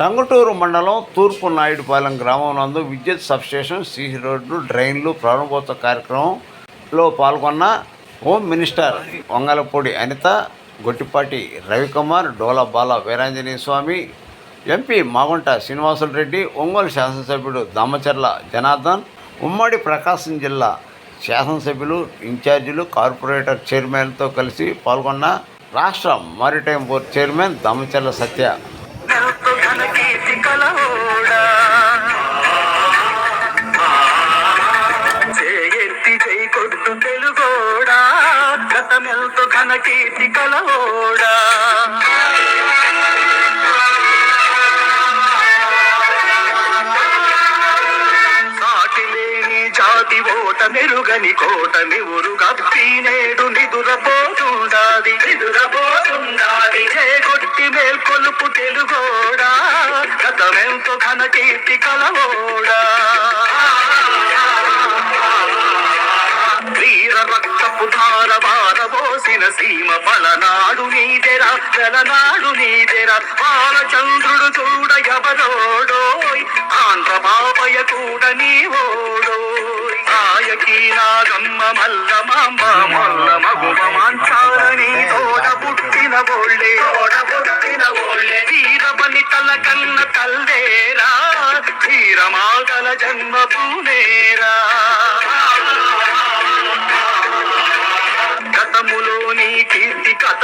టంగుటూరు మండలం తూర్పు నాయుడుపాలెం గ్రామం నందు విద్యుత్ సబ్స్టేషన్ సీసీ రోడ్లు డ్రైన్లు ప్రారంభోత్సవ కార్యక్రమంలో పాల్గొన్న home minister Vangalapudi Anitha Gottipati Ravikumar Dola Bala Veeranjaneya Swamy MP Magunta Srinivasulu Reddy Ongole శాసనసభ్యుడు దామచర్ల జనార్దన్ ఉమ్మడి ప్రకాశం జిల్లా శాసనసభ్యులు ఇన్ఛార్జీలు కార్పొరేటర్ చైర్మన్తో కలిసి పాల్గొన్న రాష్ట్ర maritime board chairman Damacharla Satya. కలవోడా చేయెత్తి జై కొట్టు తెలుగోడా గతమెల్తో ఘన కీర్తి కలవోడా. ఓట మెరుగని కోట నివురు గప్పి నేడు నిదురపోతుండాది నిదురపోతుండాది చేకొట్టి మేల్కొలుపు తెలుగోడా? గతమెంతో ఘన కీర్తి కలవోడా? వీర రక్తపు ధార వారబోసిన సీమ పలనాడు నీదెరా జలనాడు నీదెరా బాలచంద్రుడు చూడ ఎవరోడోయ్? ఆంధ్ర బాబయ్య కూడా నాగమ్మ మల్ల మాంబ మల్ల మగువ మాంచాలని తోడ పుట్టిన బోళ్ళే. తోడ పుట్టిన బోళ్ళే. వీరమణి తల కన్న తల్లేరా? ధీరమాగల జన్మ పూనేరా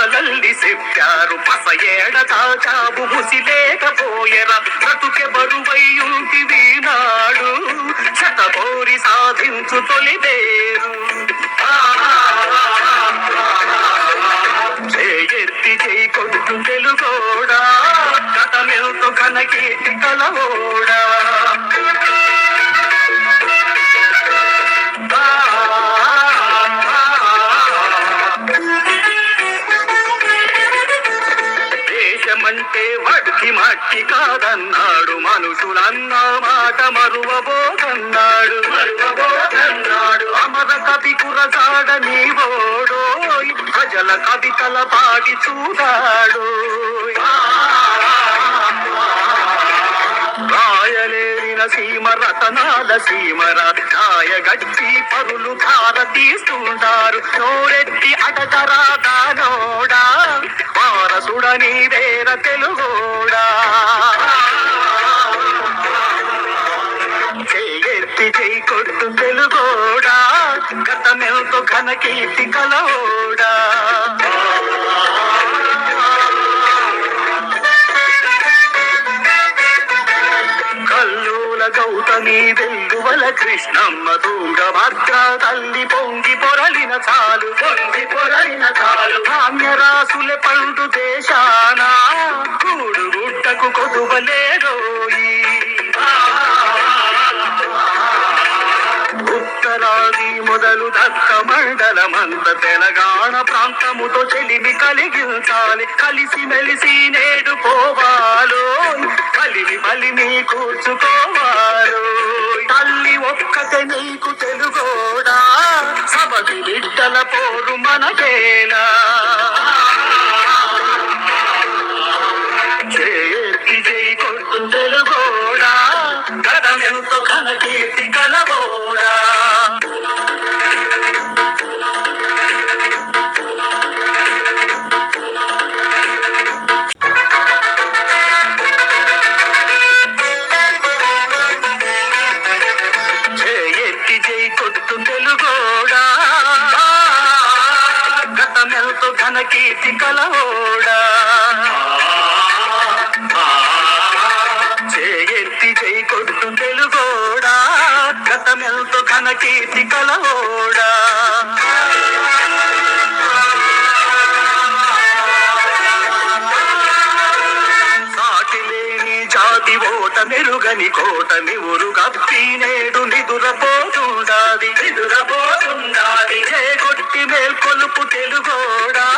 కథలల్లి చెప్పారు. పస ఏడ తాచాబు ముసిలేకపోయరా బ్రతుకె బరువయ్యుంటి నాడు. శతపోరి సాధించు తొలిదేరు. మట్టి కాదన్నాడు మనుషులన్న మాట మరువబోతన్నాడు. అమర కవి కురసాడ నీవోడోయ్ ప్రజల కవితల పాడి చూడాడు రాయలేరిన సీమ రతనాల సీమర ఛాయగట్టి పరులు ధార తీస్తుంటారు. నోరెత్తి అడగరా దానోడా వారసుడని వేర తెలుగోడా. చేయెత్తి జై కొట్టు తెలుగోడా. గతమెల్తో ఘన కీర్తి కలవోడా. కల్లూల గౌతమి వెల్లువల కృష్ణమ్మ తుంగభద్ర దేశాన కూడు గుట్టకు కొదువలేరోయి ఉత్తరాది మొదలు దక్క మండలమంత తెలంగాణ ప్రాంతముతో చెలిమి కలిగించాలి. కలిసి మెలిసి నేడు పోవాలో కలిమి బలిమి కూర్చుకోవాలో తల్లి ఒక్కతే నీకు తెలుగోడా? సబది బిడ్డల పోరు మనకేనా? ఎంతో ఘన కీర్తి కలబోడా తెలుగోడా. ఘన కీర్తి కలవోడా ఎంతో ఘన కీర్తి కలవోడా. సాటి జాతి ఓట మెరుగని కోట నివురు గప్పి నేడు నిదురపోతుండాది. నిదురపోతుండాది. చేకొట్టి మేల్కొలుపు తెలుగోడా.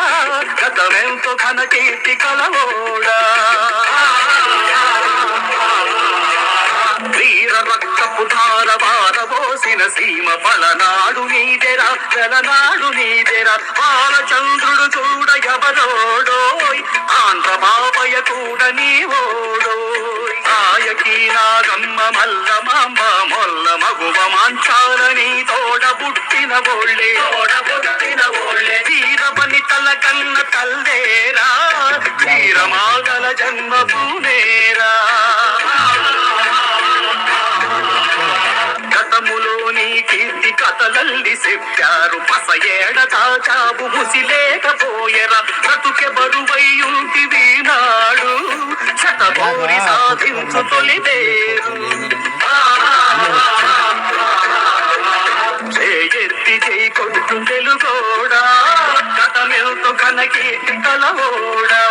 గతమెంతో ఘన కీర్తి కలవోడా. వీర రక్తపు ధార వారబోసి పోసిన పలనాడు నీదెరా వెలనాడు నీదెరా బాలచంద్రుడు చూడ ఎవరోడోయ్? ఆంధ్ర బాబయ్య కూడ నీ ఓడోయ్ ఆయకి నాగమ్మ మల్ల మాంబ మొల్ల మగువ మాంచాల నీ తోడ పుట్టిన బోళ్ళే తోడ పుట్టిన బోళ్ళే వీరమణి తల కన్న తల్లేరా? వీరమాగల జన్మ పూనేరా కీర్తి కథలల్లి చెప్పారు పస ఏడ తాచాబు ముసిలేకపోయరా బ్రతుకె బరువయ్యుంటివి నాడు. శతభోరి సాధించు తొలిదేరు చేయెత్తి చేయి కొట్టు తెలుగోడా కథమెల్తో కనకీర్తి కలవోడా.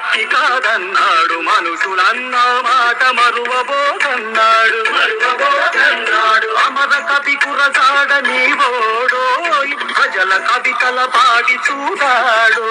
మట్టి కాదన్నాడు మనుషులన్న మాట మరువబోదన్నాడు మరువబోదన్నాడు అమర కవి కురసాడ నీవోడోయ్ ప్రజల కవితల పాడి చూడాడు